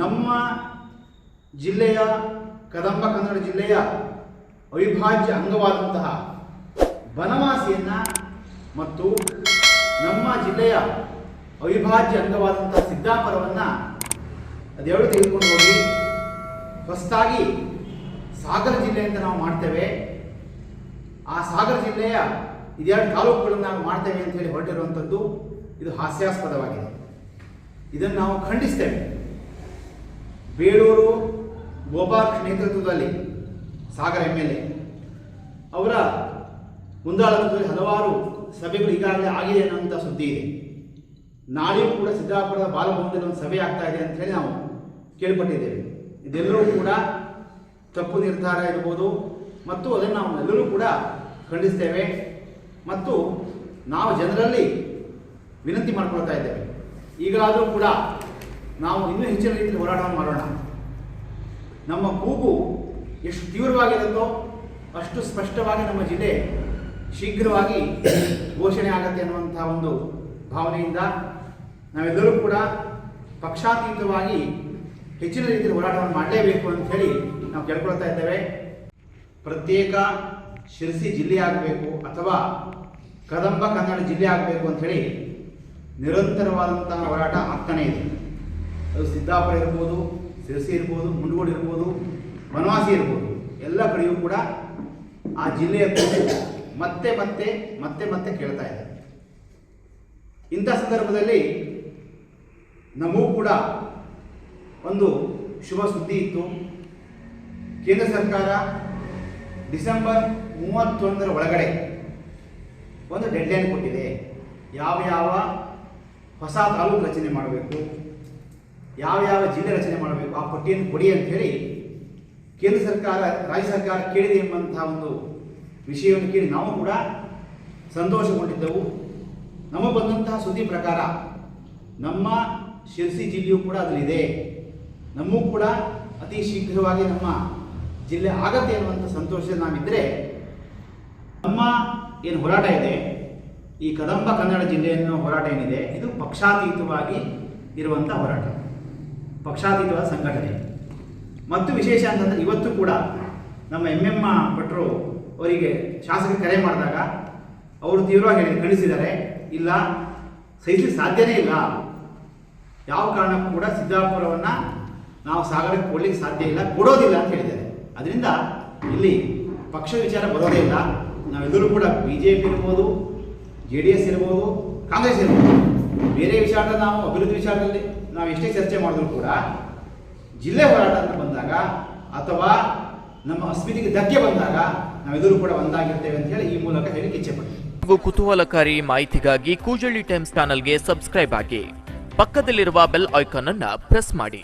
ನಮ್ಮ ಜಿಲ್ಲೆಯ, ಕದಂಬ ಕನ್ನಡ ಜಿಲ್ಲೆಯ ಅವಿಭಾಜ್ಯ ಅಂಗವಾದಂತಹ ಬನವಾಸಿಯನ್ನು ಮತ್ತು ನಮ್ಮ ಜಿಲ್ಲೆಯ ಅವಿಭಾಜ್ಯ ಅಂಗವಾದಂತಹ ಸಿದ್ದಾಪುರವನ್ನು ಅದೆರಡು ತೆಗೆದುಕೊಂಡು ಹೋಗಿ, ಹೊಸದಾಗಿ ಸಾಗರ ಜಿಲ್ಲೆಯಿಂದ ನಾವು ಮಾಡ್ತೇವೆ. ಆ ಸಾಗರ ಜಿಲ್ಲೆಯ ಇದೆರಡು ತಾಲೂಕುಗಳನ್ನು ನಾವು ಮಾಡ್ತೇವೆ ಅಂತ ಹೇಳಿ ಹೊರಟಿರುವಂಥದ್ದು ಇದು ಹಾಸ್ಯಾಸ್ಪದವಾಗಿದೆ. ಇದನ್ನು ನಾವು ಖಂಡಿಸ್ತೇವೆ. ಬೇಳೂರು ಗೋಪಾಲ್ ನೇತೃತ್ವದಲ್ಲಿ ಸಾಗರ ಎಂ ಎಲ್ ಎ ಅವರ ಮುಂದಾಳತ್ವದಲ್ಲಿ ಹಲವಾರು ಸಭೆಗಳು ಈಗಾಗಲೇ ಆಗಿದೆ ಅನ್ನುವಂಥ ಸುದ್ದಿ ಇದೆ. ನಾಳೆಯೂ ಕೂಡ ಸಿದ್ದಾಪುರದ ಬಾಲಭವನದಲ್ಲಿ ಒಂದು ಸಭೆ ಆಗ್ತಾ ಇದೆ ಅಂತ ಹೇಳಿ ನಾವು ಕೇಳ್ಪಟ್ಟಿದ್ದೇವೆ. ಇದೆಲ್ಲರೂ ಕೂಡ ತಪ್ಪು ನಿರ್ಧಾರ ಇರ್ಬೋದು. ಮತ್ತು ಅದನ್ನು ನಾವು ಎಲ್ಲರೂ ಕೂಡ ಖಂಡಿಸ್ತೇವೆ. ಮತ್ತು ನಾವು ಜನರಲ್ಲಿ ವಿನಂತಿ ಮಾಡ್ಕೊಳ್ತಾ ಇದ್ದೇವೆ. ಈಗಲಾದರೂ ಕೂಡ ನಾವು ಇನ್ನೂ ಹೆಚ್ಚಿನ ರೀತಿಯಲ್ಲಿ ಹೋರಾಟವನ್ನು ಮಾಡೋಣ. ನಮ್ಮ ಕೂಗು ಎಷ್ಟು ತೀವ್ರವಾಗಿರುತ್ತೋ ಅಷ್ಟು ಸ್ಪಷ್ಟವಾಗಿ ನಮ್ಮ ಜಿಲ್ಲೆ ಶೀಘ್ರವಾಗಿ ಘೋಷಣೆ ಆಗತ್ತೆ ಅನ್ನುವಂಥ ಒಂದು ಭಾವನೆಯಿಂದ ನಾವೆಲ್ಲರೂ ಕೂಡ ಪಕ್ಷಾತೀತವಾಗಿ ಹೆಚ್ಚಿನ ರೀತಿಯಲ್ಲಿ ಹೋರಾಟವನ್ನು ಮಾಡಲೇಬೇಕು ಅಂತ ಹೇಳಿ ನಾವು ಕೇಳ್ಕೊಳ್ತಾ ಇದ್ದೇವೆ. ಪ್ರತ್ಯೇಕ ಶಿರಸಿ ಜಿಲ್ಲೆ ಆಗಬೇಕು ಅಥವಾ ಕದಂಬ ಕನ್ನಡ ಜಿಲ್ಲೆ ಆಗಬೇಕು ಅಂತ ಹೇಳಿ ನಿರಂತರವಾದಂತಹ ಹೋರಾಟ ಆಗ್ತಾನೇ ಇದೆ. ಅದು ಸಿದ್ದಾಪುರ ಇರ್ಬೋದು, ಸಿರಸಿ ಇರ್ಬೋದು ಮುಂಡಗೋಡು ಇರ್ಬೋದು, ವನವಾಸಿ ಇರ್ಬೋದು, ಎಲ್ಲ ಕಡೆಯೂ ಕೂಡ ಆ ಜಿಲ್ಲೆಯ ಕುರಿತು ಮತ್ತೆ ಮತ್ತೆ ಮತ್ತೆ ಮತ್ತೆ ಕೇಳ್ತಾ ಇದೆ. ಇಂಥ ಸಂದರ್ಭದಲ್ಲಿ ನಮಗೂ ಕೂಡ ಒಂದು ಶುಭ ಸುದ್ದಿ ಇತ್ತು. ಕೇಂದ್ರ ಸರ್ಕಾರ ಡಿಸೆಂಬರ್ ಮೂವತ್ತೊಂದರ ಒಳಗಡೆ ಒಂದು ಡೆಡ್ಲೈನ್ ಕೊಟ್ಟಿದೆ. ಯಾವ ಯಾವ ಹೊಸ ತಾಲೂಕು ರಚನೆ ಮಾಡಬೇಕು ಯಾವ ಯಾವ ಜಿಲ್ಲೆ ರಚನೆ ಮಾಡಬೇಕು, ಆ ಪಟ್ಟಿಯನ್ನು ಕೊಡಿ ಅಂತ ಹೇಳಿ ಕೇಂದ್ರ ಸರ್ಕಾರ, ರಾಜ್ಯ ಸರ್ಕಾರ ಕೇಳಿದೆ ಎಂಬಂತಹ ಒಂದು ವಿಷಯವನ್ನು ಕೇಳಿ ನಾವು ಕೂಡ ಸಂತೋಷಗೊಂಡಿದ್ದೆವು. ನಮಗೆ ಬಂದಂತಹ ಸುದ್ದಿ ಪ್ರಕಾರ ನಮ್ಮ ಶಿರಸಿ ಜಿಲ್ಲೆಯೂ ಕೂಡ ಅದರಲ್ಲಿದೆ. ನಮಗೂ ಕೂಡ ಅತಿ ಶೀಘ್ರವಾಗಿ ನಮ್ಮ ಜಿಲ್ಲೆ ಆಗತ್ತೆ ಅನ್ನುವಂಥ ಸಂತೋಷ ನಾವಿದ್ದರೆ ನಮ್ಮ ಏನು ಹೋರಾಟ ಇದೆ, ಈ ಕದಂಬ ಕನ್ನಡ ಜಿಲ್ಲೆಯನ್ನು ಹೋರಾಟ ಏನಿದೆ, ಇದು ಪಕ್ಷಾತೀತವಾಗಿ ಇರುವಂಥ ಹೋರಾಟ. ಪಕ್ಷಾತೀತವಾದ ಸಂಘಟನೆ. ಮತ್ತು ವಿಶೇಷ ಅಂತಂದರೆ ಇವತ್ತು ಕೂಡ ನಮ್ಮ ಎಂ ಎಂ ಭಟ್ರು ಅವರಿಗೆ ಶಾಸಕ ಕರೆ ಮಾಡಿದಾಗ ಅವರು ತೀವ್ರವಾಗಿ ಖಂಡಿಸಿದ್ದಾರೆ. ಇಲ್ಲ ಸಹಿಸಲಿಕ್ಕೆ ಸಾಧ್ಯನೇ ಇಲ್ಲ. ಯಾವ ಕಾರಣಕ್ಕೂ ಕೂಡ ಸಿದ್ದಾಪುರವನ್ನು ನಾವು ಸಾಗರಕ್ಕೆ ಕೊಡ್ಲಿಕ್ಕೆ ಸಾಧ್ಯ ಇಲ್ಲ, ಕೊಡೋದಿಲ್ಲ ಅಂತ ಹೇಳಿದ್ದಾರೆ. ಅದರಿಂದ ಇಲ್ಲಿ ಪಕ್ಷ ವಿಚಾರ ಬರೋದೇ ಇಲ್ಲ. ನಾವೆಲ್ಲರೂ ಕೂಡ ಬಿ ಜೆ ಪಿ ಇರ್ಬೋದು, ಜೆ ಡಿ ಎಸ್ ಇರ್ಬೋದು, ಕಾಂಗ್ರೆಸ್ ಇರ್ಬೋದು, ಬೇರೆ ವಿಚಾರ ನಾವು ಅಭಿವೃದ್ಧಿ ವಿಚಾರದಲ್ಲಿ ನಾವು ಎಷ್ಟೇ ಚರ್ಚೆ ಮಾಡಿದ್ರು ಕೂಡ ಜಿಲ್ಲೆ ಹೋರಾಟ ಅಂತ ಬಂದಾಗ ಅಥವಾ ನಮ್ಮ ಅಸ್ಮಿತಿಗೆ ಧಕ್ಕೆ ಬಂದಾಗ ನಾವೆಲ್ಲರೂ ಕೂಡ ಒಂದಾಗಿರ್ತೇವೆ ಅಂತ ಹೇಳಿ ಈ ಮೂಲಕ ಹೇಳಿಕೆ ಇಚ್ಛೆ ಪಡ್ತೀವಿ. ಕುತೂಹಲಕಾರಿ ಮಾಹಿತಿಗಾಗಿ ಕೂಜಳ್ಳಿ ಟೈಮ್ಸ್ ಚಾನಲ್ಗೆ ಸಬ್ಸ್ಕ್ರೈಬ್ ಆಗಿ ಪಕ್ಕದಲ್ಲಿರುವ ಬೆಲ್ ಐಕಾನ್ ಅನ್ನ ಪ್ರೆಸ್ ಮಾಡಿ.